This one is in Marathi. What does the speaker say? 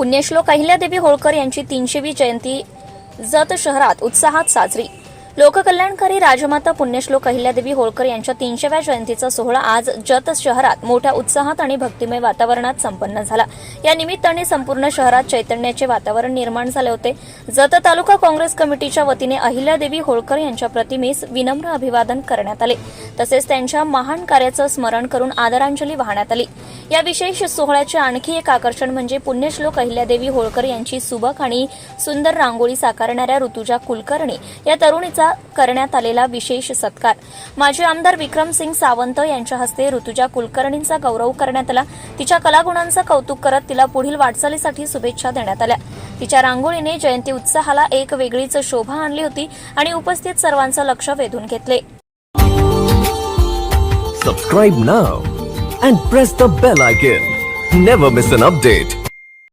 पुण्यश्लोक अहिल्यादेवी होळकर यांची तीनशेवी जयंती जत शहरात उत्साहात साजरी लोककल्याणकारी राजमाता पुण्यश्लोक अहिल्यादेवी होळकर यांच्या तीनशेव्या जयंतीचा सोहळा आज जत शहरात मोठ्या उत्साहात आणि भक्तिमय वातावरणात संपन्न झाला. या निमित्ताने संपूर्ण शहरात चैतन्याचे वातावरण निर्माण झाले होते. जत तालुका काँग्रेस कमिटीच्या वतीने अहिल्यादेवी होळकर यांच्या प्रतिमेस विनम्र अभिवादन करण्यात आले. तसेच त्यांच्या महान कार्याचं स्मरण करून आदरांजली वाहण्यात आली. या विशेष सोहळ्याचे आणखी एक आकर्षण म्हणजे पुण्यश्लोक अहिल्यादेवी होळकर यांची सुबक आणि सुंदर रांगोळी साकारणाऱ्या ऋतुजा कुलकर्णी या तरुणीचं करण्यात आलेला विशेष सत्कार. माजी आमदार विक्रमसिंग सावंत यांच्या हस्ते ऋतुजा कुलकर्णींचा गौरव करण्यात आला. तिच्या कलागुणांचं कौतुक करत तिला पुढील वाटचालीसाठी शुभेच्छा देण्यात आल्या. तिच्या रांगोळीने जयंती उत्साहाला एक वेगळीच शोभा आणली होती आणि उपस्थित सर्वांचं लक्ष वेधून घेतले. Subscribe now and press the bell icon never miss an update